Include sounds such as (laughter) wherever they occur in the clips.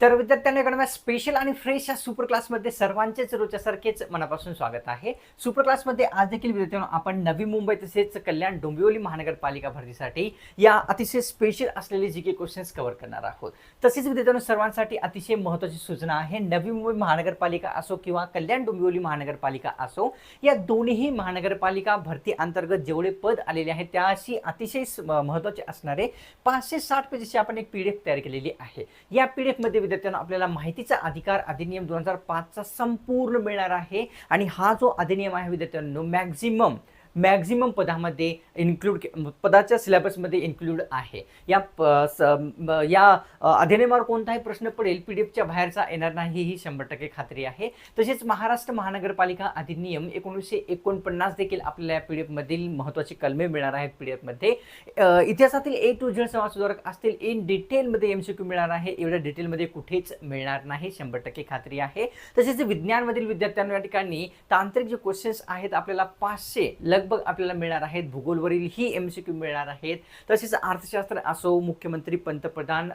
तर विद्यार्थ्यांना इकडे स्पेशल आणि फ्रेश या सुपर क्लासमध्ये सर्वांचेच रोजच्यासारखेच मनापासून स्वागत आहे. सुपर क्लासमध्ये आज देखील विद्यार्थ्यांना आपण नवी मुंबई तसेच कल्याण डोंबिवली महानगरपालिका भरतीसाठी या अतिशय स्पेशल असलेले जी काही क्वेश्चन्स कव्हर करणार आहोत. तसेच विद्यार्थ्यांना सर्वांसाठी अतिशय महत्त्वाची सूचना आहे नवी मुंबई महानगरपालिका असो किंवा कल्याण डोंबिवली महानगरपालिका असो या दोन्ही महानगरपालिका भरती अंतर्गत जेवढे पद आलेले आहेत त्याशी अतिशय महत्त्वाचे असणारे पाचशे साठ पेजेसची आपण एक पी डी एफ तयार केलेली आहे. या पी डी एफमध्ये विद्यार्थ्यांना आपल्याला माहितीचा अधिकार अधिनियम दोन हजार पाचचा संपूर्ण मिळणार आहे. आणि हा जो अधिनियम आहे विद्यार्थ्यांनो मॅक्झिमम मॅक्झिमम पदामध्ये इन्क्लूड पदाच्या सिलेबसमध्ये इन्क्लूड आहे. या प- स- या अधिनियमावर कोणताही प्रश्न पडेल पी डी एफच्या बाहेरचा येणार नाही ही शंभर टक्के खात्री आहे. तसेच महाराष्ट्र महानगरपालिका अधिनियम एकोणीसशे एकोणपन्नास देखील आपल्याला या पी डी एफमधील महत्त्वाची कलमे मिळणार आहेत पी डी एफमध्ये. इतिहासातील ए टू झेड समाज सुधारक असतील इन डिटेलमध्ये एम सी क्यू मिळणार आहे एवढ्या डिटेलमध्ये कुठेच मिळणार नाही शंभर टक्के खात्री आहे. तसेच विज्ञानमधील विद्यार्थ्यांना या ठिकाणी तांत्रिक जे क्वेश्चन्स आहेत आपल्याला पाचशे लग लगभग आपल्याला मिळणार आहेत. भूगोलवरील ही एम सी क्यू मिळणार आहेत. तसेच अर्थशास्त्र असो मुख्यमंत्री पंतप्रधान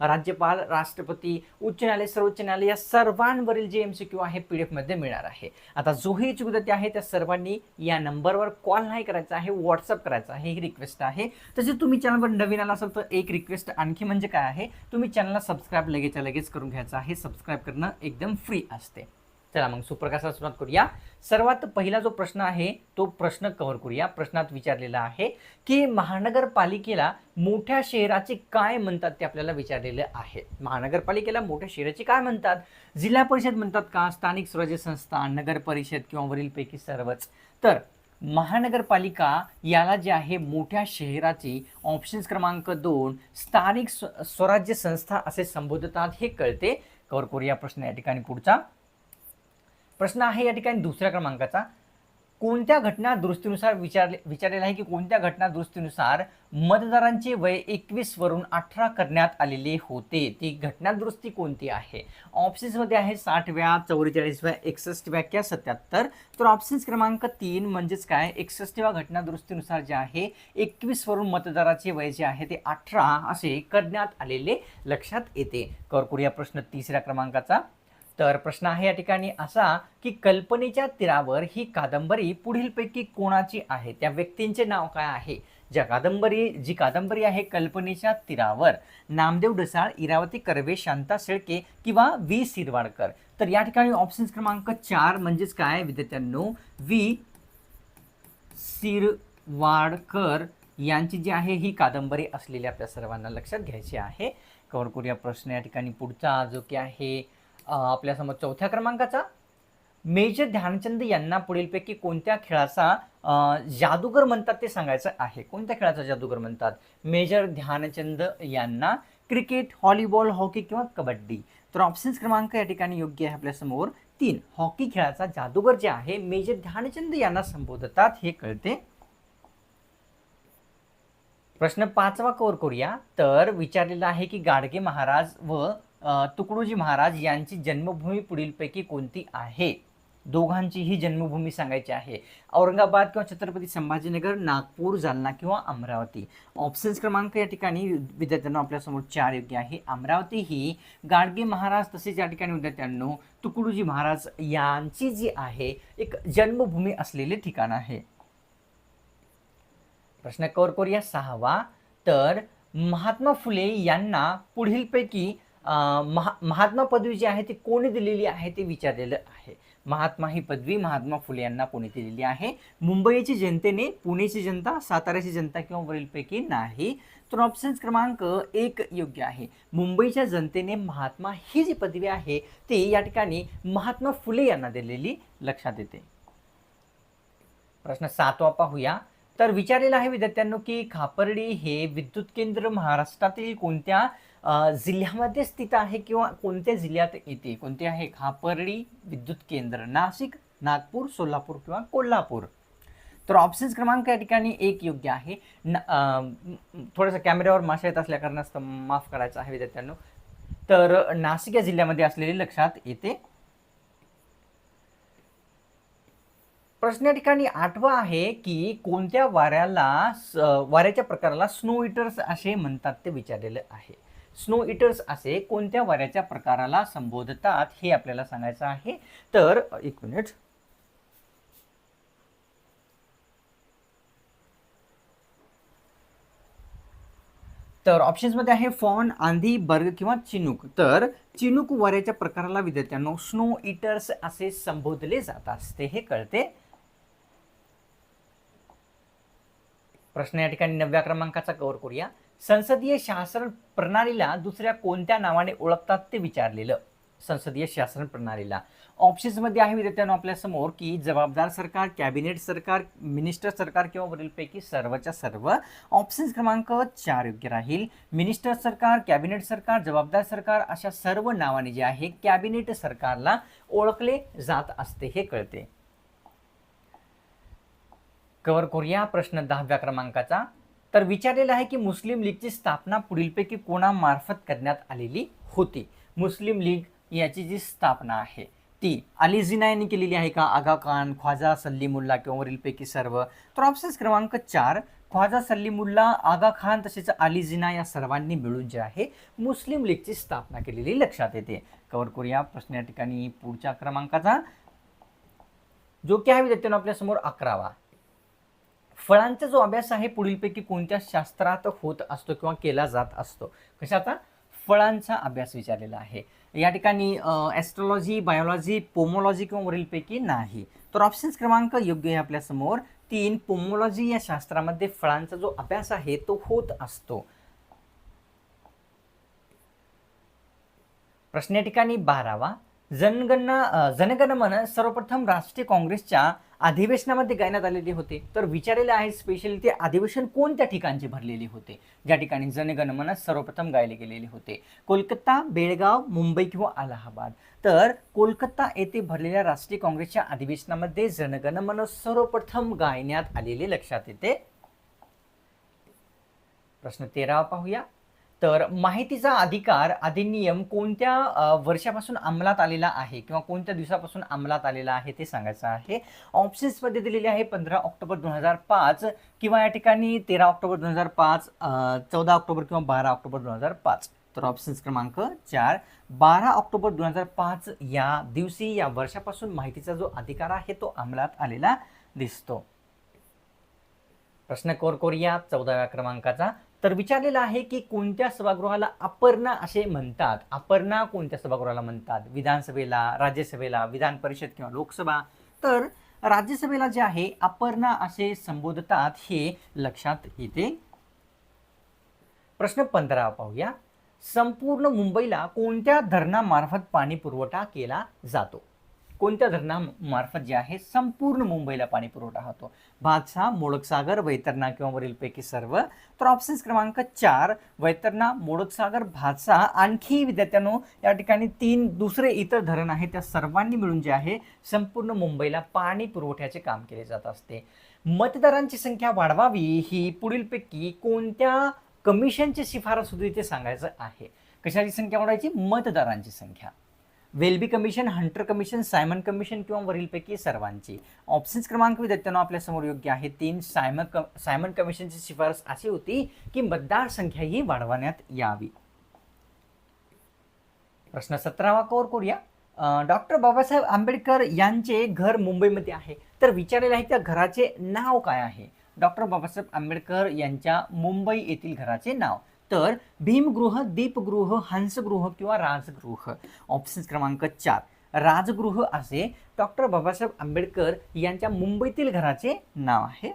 राज्यपाल राष्ट्रपती उच्च न्यायालय सर्वोच्च न्यायालय या सर्वांवरील जे एम सी क्यू आहे पी डी एफमध्ये मिळणार आहे. आता जोही इच्छुक विद्यार्थी आहे त्या सर्वांनी या नंबरवर कॉल नाही करायचा आहे व्हॉट्सअप करायचा आहे ही रिक्वेस्ट आहे. तसेच तुम्ही चॅनलवर नवीन आला असाल तर एक रिक्वेस्ट आणखी म्हणजे काय आहे? तुम्ही चॅनलला सबस्क्राईब लगेचच्या लगेच करून घ्यायचं आहे. सबस्क्राईब करणं एकदम फ्री असते. चला मग सुप्रकाशाला सुरुवात करूया. सर्वात पहिला जो प्रश्न आहे तो प्रश्न कव्हर करूया. प्रश्नात विचारलेला आहे की महानगरपालिकेला मोठ्या शहराचे काय म्हणतात ते आपल्याला विचारलेलं आहे. महानगरपालिकेला मोठ्या शहराचे काय म्हणतात? जिल्हा परिषद म्हणतात का? स्थानिक स्वराज्य संस्था नगर परिषद किंवा वरीलपैकी सर्वच. तर महानगरपालिका याला जे आहे मोठ्या शहराची ऑप्शन्स क्रमांक दोन स्थानिक स्व- स्वराज्य संस्था असे संबोधतात हे कळते. कव्हर करूया प्रश्न या ठिकाणी पुढचा. प्रश्न आहे या ठिकाणी दुसऱ्या क्रमांकाचा. कोणत्या घटना दुरुस्तीनुसार विचारले विचारलेला आहे की कोणत्या घटना दुरुस्तीनुसार मतदारांचे वय एकवीस वरून अठरा करण्यात आलेले होते? ती घटना दुरुस्ती कोणती आहे? ऑप्शन्समध्ये आहे साठव्या चौवेचाळीसव्या एकसष्टव्या किंवा सत्याहत्तर. तर ऑप्शन्स क्रमांक तीन म्हणजेच काय? एकसष्टव्या घटना दुरुस्तीनुसार जे आहे एकवीसवरून मतदाराचे वय जे आहे ते अठरा असे करण्यात आलेले लक्षात येते. कवर करूया प्रश्न तिसऱ्या क्रमांकाचा. तर प्रश्न आहे या ठिकाणी असा की कल्पनेच्या तीरावर ही कादंबरी पुढीलपैकी कोणाची आहे? त्या व्यक्तींचे नाव काय आहे? ज्या कादंबरी जी कादंबरी आहे कल्पनेच्या तीरावर नामदेव डसाळ इरावती कर्वे शांता शेळके किंवा व्ही. शिरवाडकर तर या ठिकाणी ऑप्शन्स क्रमांक चार म्हणजेच काय? विद्यार्थ्यांनो व्ही. शिरवाडकर यांची जी आहे ही कादंबरी असलेली आपल्या सर्वांना लक्षात घ्यायची आहे. कवर करूया प्रश्न या ठिकाणी पुढचा जो की आहे आपल्यासमोर चौथ्या क्रमांकाचा. मेजर ध्यानचंद यांना पुढीलपैकी कोणत्या खेळाचा जादूगर म्हणतात ते सांगायचं आहे. कोणत्या खेळाचा जादूगर म्हणतात? मेजर ध्यानचंद यांना क्रिकेट हॉलीबॉल हॉकी किंवा कबड्डी. तर ऑप्शन्स क्रमांक या ठिकाणी योग्य आहे आपल्यासमोर. तीन हॉकी खेळाचा जादूगर जे आहे मेजर ध्यानचंद यांना संबोधतात. हे कळते. प्रश्न पाचवा कवर करूया. तर विचारलेला आहे की गाडगे महाराज व तुकडोजी महाराज यांची जन्मभूमी पुढीलपैकी कोणती आहे? दोघांची ही जन्मभूमी सांगायची आहे. औरंगाबाद किंवा छत्रपती संभाजीनगर नागपूर जालना किंवा अमरावती. ऑप्शन्स क्रमांक या ठिकाणी विद्यार्थ्यांना आपल्यासमोर चार योग्य आहे. अमरावती ही गाडगे महाराज तसेच या ठिकाणी विद्यार्थ्यांनो तुकडोजी महाराज यांची जी आहे एक जन्मभूमी असलेले ठिकाण आहे. प्रश्न कवर करूया सहावा. तर महात्मा फुले यांना पुढीलपैकी महा महात्मा पदवी जी आहे ती कोणी दिलेली आहे ते विचारलेलं आहे. महात्मा ही पदवी महात्मा फुले यांना कोणी दिलेली आहे? मुंबईची जनतेने पुणेची जनता साताऱ्याची जनता किंवा वरीलपैकी नाही. तर ऑप्शन्स क्रमांक एक योग्य आहे. मुंबईच्या जनतेने महात्मा ही जी पदवी आहे ती या ठिकाणी महात्मा फुले यांना दिलेली लक्षात येते. प्रश्न सातवा पाहूया. तर विचारलेलं आहे विद्यार्थ्यांनो की खापर्डी हे विद्युत केंद्र महाराष्ट्रातील कोणत्या जिल्ह्यामध्ये स्थित आहे किंवा कोणत्या जिल्ह्यात येते? कोणते आहे? खापर्डी विद्युत केंद्र नाशिक नागपूर सोलापूर किंवा कोल्हापूर? तर ऑप्शन्स क्रमांक या ठिकाणी एक योग्य आहे. न थोडंसं कॅमेऱ्यावर माशा येत असल्या कारणास्तव माफ करायचं आहे विद्यार्थ्यांनो. तर नाशिक या जिल्ह्यामध्ये असलेले लक्षात येते. प्रश्न या ठिकाणी आठवा आहे की कोणत्या वाऱ्याला स- वाऱ्याच्या प्रकाराला स्नो इटर्स असे म्हणतात ते विचारलेलं आहे. स्नो इटर्स असे कोणत्या वाऱ्याच्या प्रकाराला संबोधतात हे आपल्याला सांगायचं आहे. तर एक मिनिट. तर ऑप्शन्समध्ये आहे फॉन आंधी बर्ग किंवा चिनूक. तर चिनूक वाऱ्याच्या प्रकाराला विद्यार्थ्यांना स्नो इटर्स असे संबोधले जात असते. हे कळते. प्रश्न या ठिकाणी नवव्या क्रमांकाचा कव्हर करूया. संसदीय शासन प्रणालीला दुसऱ्या कोणत्या नावाने ओळखतात ते विचारलेलं. संसदीय शासन प्रणालीला. ऑप्शन्समध्ये आहे विद्यार्थ्यांनो आपल्यासमोर की जबाबदार सरकार कॅबिनेट सरकार मिनिस्टर सरकार किंवा वरीलपैकी सर्वच्या सर्व ऑप्शन्स क्रमांक चार योग्य राहील. मिनिस्टर सरकार कॅबिनेट सरकार जबाबदार सरकार अशा सर्व नावाने जे आहे कॅबिनेट सरकारला ओळखले जात असते हे कळते. कव्हर करूया प्रश्न दहाव्या क्रमांकाचा. तर विचारलेलं आहे की मुस्लिम लीगची स्थापना पुढीलपैकी कोणामार्फत करण्यात आलेली होती? मुस्लिम लीग याची जी स्थापना आहे ती अली जिना यांनी केलेली आहे का? आगा खान ख्वाजा सल्लीमुल्ला किंवा वरीलपैकी सर्व? तर ऑप्शन्स क्रमांक चार ख्वाजा सल्लीमुल्ला आगा खान तसेच अली जिना या सर्वांनी मिळून जे आहे मुस्लिम लीगची स्थापना केलेली लक्षात येते. कवर करूया प्रश्न या ठिकाणी पुढच्या क्रमांकाचा. जो की आहे विद्यार्थ्यांना आपल्यासमोर अकरावा. फळांचा जो अभ्यास आहे पुढीलपैकी कोणत्या शास्त्रात होत असतो किंवा केला जात असतो? कशाचा? फळांचा अभ्यास विचारलेला आहे. या ठिकाणी ॲस्ट्रॉलॉजी बायोलॉजी पोमोलॉजी किंवा वरीलपैकी नाही. तर ऑप्शन्स क्रमांक योग्य आहे आपल्यासमोर तीन पोमोलॉजी या शास्त्रामध्ये फळांचा जो अभ्यास आहे तो होत असतो. प्रश्न या ठिकाणी बारावा. जनगणना जनगणमन सर्वप्रथम राष्ट्रीय काँग्रेसच्या अधिवेशनामध्ये गायण्यात आलेले होते. तर विचारलेले आहे स्पेशली ते अधिवेशन कोणत्या ठिकाणचे भरलेले होते? ज्या ठिकाणी जनगणमन सर्वप्रथम गायले गेलेले होते. कोलकाता बेळगाव मुंबई किंवा अलाहाबाद. तर कोलकाता येथे भरलेल्या राष्ट्रीय काँग्रेसच्या अधिवेशनामध्ये जनगणमन सर्वप्रथम गायण्यात आलेले लक्षात येते. प्रश्न तेरावा पाहूया. तर माहितीचा अधिकार अधिनियम कोणत्या वर्षापासून अंमलात आलेला आहे किंवा कोणत्या दिवसापासून अंमलात आलेला आहे ते सांगायचं आहे. ऑप्शन्समध्ये दिलेले आहे पंधरा ऑक्टोबर दोन हजार पाच किंवा या ठिकाणी तेरा ऑक्टोबर दोन हजार पाच चौदा ऑक्टोबर किंवा बारा ऑक्टोबर दोन हजार पाच. तर ऑप्शन्स क्रमांक चार बारा ऑक्टोबर दोन हजार पाच या दिवशी या वर्षापासून माहितीचा जो अधिकार आहे तो अंमलात आलेला दिसतो. प्रश्न कोर कोरिया चौदाव्या क्रमांकाचा. तर विचारलेलं आहे की कोणत्या सभागृहाला अपर्णा असे म्हणतात? अपर्णा कोणत्या सभागृहाला म्हणतात? विधानसभेला राज्यसभेला विधान परिषद किंवा लोकसभा? तर राज्यसभेला जे आहे अपर्णा असे संबोधतात हे लक्षात येते. प्रश्न पंधरा पाहूया. संपूर्ण मुंबईला कोणत्या धरणामार्फत पाणी पुरवठा केला जातो? कोणत्या धरणामार्फत जे आहे संपूर्ण मुंबईला पाणी पुरवठा होतो. भातसा मोडकसागर वैतरणा किंवा वरीलपैकी सर्व. तर ऑप्शन्स क्रमांक चार वैतरणा मोडकसागर भातसा आणखी विद्यार्थ्यांनो या ठिकाणी तीन दुसरे इतर धरण आहे त्या सर्वांनी मिळून जे आहे संपूर्ण मुंबईला पाणी पुरवठ्याचे काम केले जात असते. मतदारांची संख्या वाढवावी ही पुढीलपैकी कोणत्या कमिशनची शिफारस होती ते सांगायचं आहे. कशाची संख्या वाढवायची? मतदारांची संख्या. Welby commission Hunter commission Simon commission किंवा वरीलपैकी सर्वांची. ऑप्शन्स क्रमांक विद्यार्थ्यांना आपल्यासमोर योग्य आहे. तीन सायमन क सायमन कमिशनची शिफारस अशी होती की मतदार संख्या ही वाढवण्यात यावी. प्रश्न सतरावा कोर करूया. डॉक्टर बाबासाहेब आंबेडकर यांचे घर मुंबईमध्ये आहे. तर विचारलेलं आहे त्या घराचे नाव काय आहे? डॉक्टर बाबासाहेब आंबेडकर यांच्या मुंबई येथील घराचे नाव. तर भीमगृह दीपगृह हंसगृह किंवा राजगृह. ऑप्शन्स क्रमांक चार. राजगृह असे डॉक्टर बाबासाहेब आंबेडकर यांच्या मुंबईतील घराचे नाव आहे.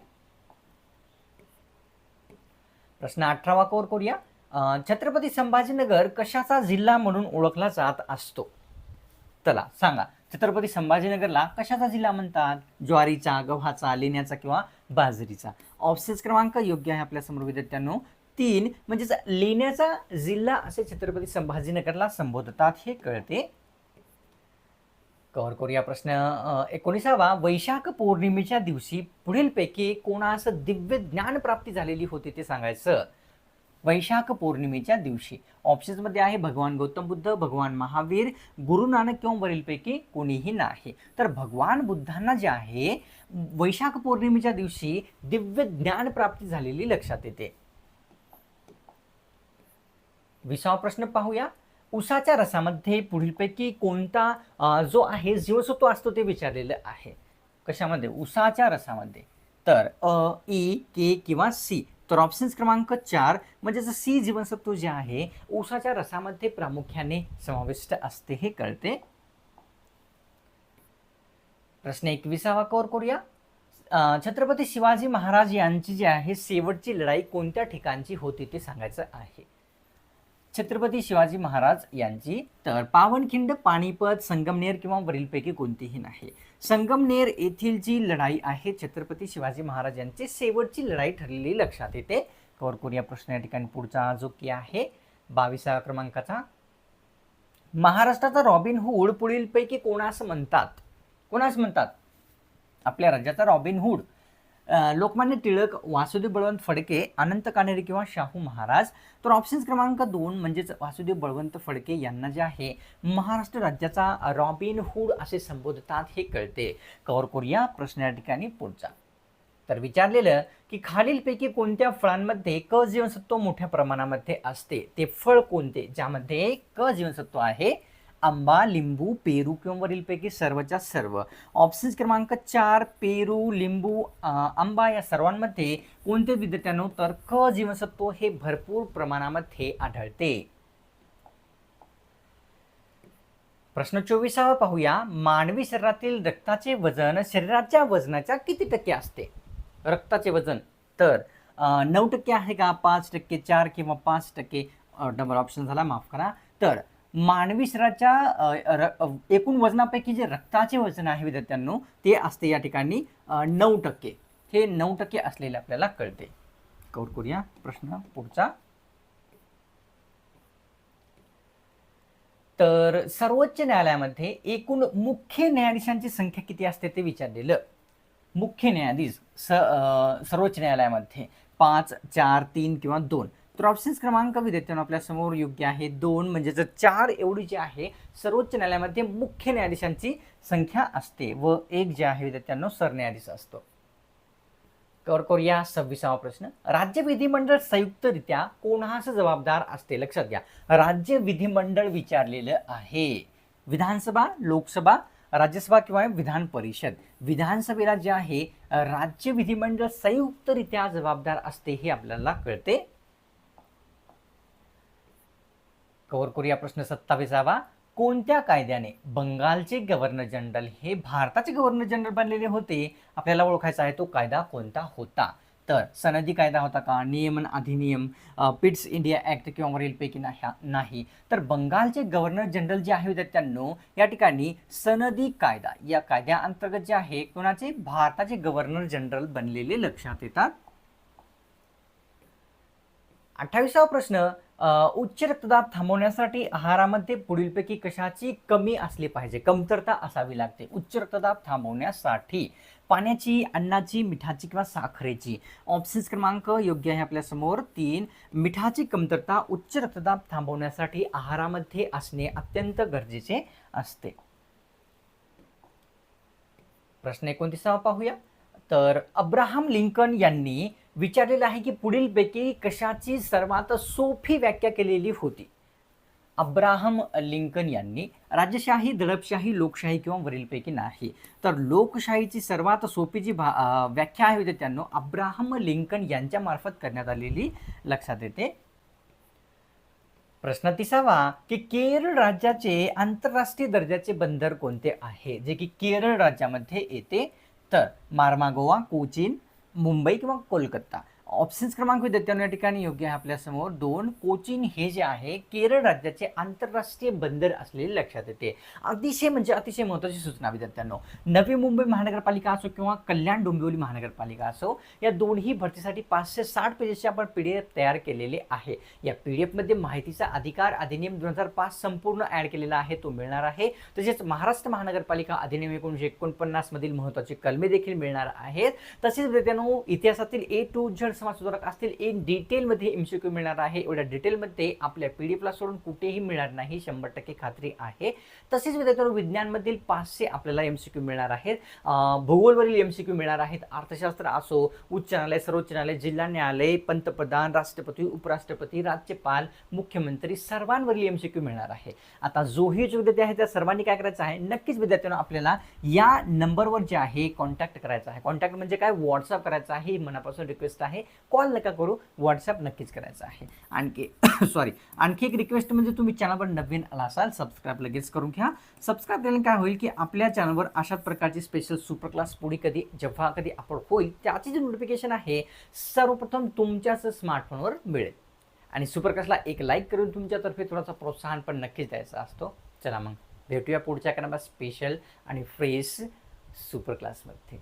प्रश्न अठरावा कोर करूया. छत्रपती संभाजीनगर कशाचा जिल्हा म्हणून ओळखला जात असतो? चला सांगा. छत्रपती संभाजीनगरला कशाचा जिल्हा म्हणतात? ज्वारीचा गव्हाचा लेण्याचा किंवा बाजरीचा. ऑप्शन्स क्रमांक योग्य आहे आपल्यासमोर विद्यार्थ्यांनो. तीन म्हणजेच लेण्याचा जिल्हा असे छत्रपती संभाजीनगरला संबोधतात. हे कळते. कवर करूया प्रश्न. एकोणीसावा वैशाख पौर्णिमेच्या दिवशी पुढीलपैकी कोणास दिव्य ज्ञान प्राप्ती झालेली होती ते सांगायचं? वैशाख पौर्णिमेच्या दिवशी. ऑप्शन्समध्ये आहे भगवान गौतम बुद्ध भगवान महावीर गुरु नानक किंवा वरीलपैकी कोणीही नाही. तर भगवान बुद्धांना जे आहे वैशाख पौर्णिमेच्या दिवशी दिव्य ज्ञान प्राप्ती झालेली लक्षात येते. विसावा प्रश्न पाहूया. उसाच्या रसामध्ये पुढीलपैकी कोणता जो आहे जीवसत्व असतो ते विचारलेलं आहे. कशामध्ये? उसाच्या रसामध्ये. तर अ ई के किंवा सी. तर ऑप्शन्स क्रमांक चार म्हणजेच सी जीवनसत्व जे आहे उसाच्या रसामध्ये प्रामुख्याने समाविष्ट असते हे कळते. प्रश्न एकविसावा कवर करूया. छत्रपती शिवाजी महाराज यांची जी आहे शेवटची लढाई कोणत्या ठिकाणची होती ते सांगायचं आहे. छत्रपती शिवाजी महाराज यांची तर पावनखिंड पानिपत संगमनेर किंवा वरीलपैकी कोणतीही नाही. संगमनेर येथील जी लढाई आहे छत्रपती शिवाजी महाराज यांची शेवटची लढाई ठरलेली लक्षात येते. कवर करूया प्रश्न या ठिकाणी पुढचा जो की आहे बावीसाव्या क्रमांकाचा. महाराष्ट्राचा रॉबिन हुड पुढीलपैकी कोणास म्हणतात? कोणास म्हणतात? आपल्या राज्याचा रॉबिन हुड. लोकमान्य टिळक वासुदेव बळवंत फडके अनंत कानेरी किंवा शाहू महाराज. तर ऑप्शन्स क्रमांक दोन म्हणजेच वासुदेव बळवंत फडके यांना जे आहे महाराष्ट्र राज्याचा रॉबिन हुड असे संबोधतात हे कळते. कवर करूया प्रश्न या ठिकाणी पुढचा. तर विचारलेलं की खालीलपैकी कोणत्या फळांमध्ये क जीवनसत्व मोठ्या प्रमाणामध्ये असते? ते फळ कोणते? ज्यामध्ये क जीवनसत्व आहे? आंबा लिंबू पेरू किंवा वरीलपैकी सर्वच्या सर्व. ऑप्शन्स क्रमांक चार पेरू लिंबू आंबा या सर्वांमध्ये कोणते विद्यार्थ्यांनो तर क जीवनसत्व हे भरपूर प्रमाणामध्ये आढळते. प्रश्न चोवीसावा पाहूया. मानवी शरीरातील रक्ताचे वजन शरीराच्या वजनाच्या किती टक्के असते? रक्ताचे वजन तर नऊ टक्के आहे का? पाच टक्के चार किंवा पाच टक्के डबल ऑप्शन झाला माफ करा. तर मानवी शरीराच्या एकूण वजनापैकी जे रक्ताचे वजन आहे विद्यार्थ्यांनो ते असते या ठिकाणी नऊ टक्के. हे नऊ टक्के असलेले आपल्याला कळते. कौर करूया प्रश्न पुढचा. तर सर्वोच्च न्यायालयामध्ये एकूण मुख्य न्यायाधीशांची संख्या किती असते ते विचारलेलं. मुख्य न्यायाधीश स अं, सर्वोच्च न्यायालयामध्ये पाच चार तीन किंवा दोन. तर ऑप्शन्स क्रमांक विद्यार्थ्यांना आपल्यासमोर योग्य आहे. दोन म्हणजे जर चार एवढी जी आहे सर्वोच्च न्यायालयामध्ये मुख्य न्यायाधीशांची संख्या असते व एक जे आहे विद्यार्थ्यांना सरन्यायाधीश असतो. कवर करूया सव्वीसावा प्रश्न. राज्य विधिमंडळ संयुक्तरित्या कोणास जबाबदार असते? लक्षात घ्या. राज्य विधिमंडळ विचारलेलं आहे. विधानसभा लोकसभा राज्यसभा किंवा विधान परिषद. विधानसभेला जे आहे राज्य विधिमंडळ संयुक्तरित्या जबाबदार असते हे आपल्याला कळते. कव्हर करूया प्रश्न सत्तावीसावा. कोणत्या कायद्याने बंगालचे गव्हर्नर जनरल हे भारताचे गव्हर्नर जनरल बनलेले होते? आपल्याला ओळखायचा आहे तो कायदा कोणता होता? तर सनदी कायदा होता का? नियमन अधिनियम पिट्स इंडिया ऍक्ट किंवा वरीलपैकी नाही नाही. तर बंगालचे गव्हर्नर जनरल जे आहे विद्यार्थ्यांनो या ठिकाणी सनदी कायदा या कायद्याअंतर्गत जे आहे कोणाचे? भारताचे गव्हर्नर जनरल बनलेले लक्षात येतात. अठ्ठावीसावा प्रश्न उच्च रक्तदाब थांबवण्यासाठी आहारामध्ये पुढीलपैकी कशाची कमी असली पाहिजे? कमतरता असावी लागते. उच्च रक्तदाब थांबवण्यासाठी पाण्याची अन्नाची मिठाची किंवा साखरेची ऑप्शन्स क्रमांक योग्य आहे आपल्यासमोर तीन मिठाची कमतरता उच्च रक्तदाब थांबवण्यासाठी आहारामध्ये असणे अत्यंत गरजेचे असते. प्रश्न एकोणतीसावा पाहूया. तर अब्राहम लिंकन यांनी विचारलेलं आहे की पुढीलपैकी कशाची सर्वात सोपी व्याख्या केलेली होती? अब्राहम लिंकन यांनी राजशाही दडपशाही लोकशाही किंवा वरीलपैकी नाही. तर लोकशाहीची सर्वात सोपी जी भा व्याख्या आहे विद्यार्थ्यांनो अब्राहम लिंकन यांच्यामार्फत करण्यात आलेली. लक्षात येते. प्रश्न तिसावा की केरळ राज्याचे आंतरराष्ट्रीय दर्जाचे बंदर कोणते आहे? जे की केरळ राज्यामध्ये येते. तर मार्मागोवा कोचीन मुंबई किंवा कोलकाता. ऑप्शन्स क्रमांक विद्यार्थ्यांनो या ठिकाणी योग्य आहे आपल्यासमोर. दोन कोचीन हे जे आहे केरळ राज्याचे आंतरराष्ट्रीय बंदर असलेले लक्षात येते. अतिशय म्हणजे अतिशय महत्त्वाची सूचना विद्यार्थ्यांनो. नवी मुंबई महानगरपालिका असो किंवा कल्याण डोंबिवली महानगरपालिका असो या दोन्ही भरतीसाठी पाचशे साठ पेजेसचे आपण पी डी एफ तयार केलेले आहे. या पी डी एफमध्ये माहितीचा अधिकार अधिनियम दोन हजार पाच संपूर्ण ॲड केलेला आहे तो मिळणार आहे. तसेच महाराष्ट्र महानगरपालिका अधिनियम एकोणीसशे एकोणपन्नासमधील महत्त्वाचे महत्त्वाची कलमे देखील मिळणार आहेत. तसेच विद्यार्थ्यांनो इतिहासातील ए टू झेड समाज सुधारक असतील इन डिटेलमध्ये एम सी क्यू मिळणार आहे. एवढ्या डिटेलमध्ये आपल्या पी डी एफला सोडून कुठेही मिळणार नाही शंभर टक्के खात्री आहे. तसेच विद्यार्थ्यांना विज्ञानमधील पाचशे आपल्याला एम सी क्यू मिळणार आहेत. भूगोलवरील एम सी क्यू मिळणार आहेत. अर्थशास्त्र असो उच्च न्यायालय सर्वोच्च न्यायालय जिल्हा न्यायालय पंतप्रधान राष्ट्रपती उपराष्ट्रपती राज्यपाल मुख्यमंत्री सर्वांवरील एम सी क्यू मिळणार आहे. आता जोही जो विद्यार्थी आहे त्या सर्वांनी काय करायचं आहे? नक्कीच विद्यार्थ्यांना आपल्याला या नंबरवर जे आहे कॉन्टॅक्ट करायचा आहे. कॉन्टॅक्ट म्हणजे काय? व्हॉट्सअप करायचा आहे. मनापासून रिक्वेस्ट आहे. कॉल नका करू व्हॉट्सअप नक्कीच करायचा आहे. आणखी (coughs) सॉरी आणखी एक रिक्वेस्ट म्हणजे तुम्ही चॅनलवर नवीन आला असाल सबस्क्राईब लगेच करून घ्या. सबस्क्राईब केल्याने काय होईल की आपल्या चॅनलवर अशा प्रकारची स्पेशल सुपर क्लास पुढे कधी जेव्हा कधी अपलोड होईल त्याची जी नोटिफिकेशन आहे सर्वप्रथम तुमच्याच स्मार्टफोनवर मिळेल. आणि सुपर क्लासला एक लाईक करून तुमच्यातर्फे थोडासा प्रोत्साहन पण नक्कीच द्यायचा असतो. चला मग भेटूया पुढच्या क्रमात स्पेशल आणि फ्रेश सुपर क्लासमध्ये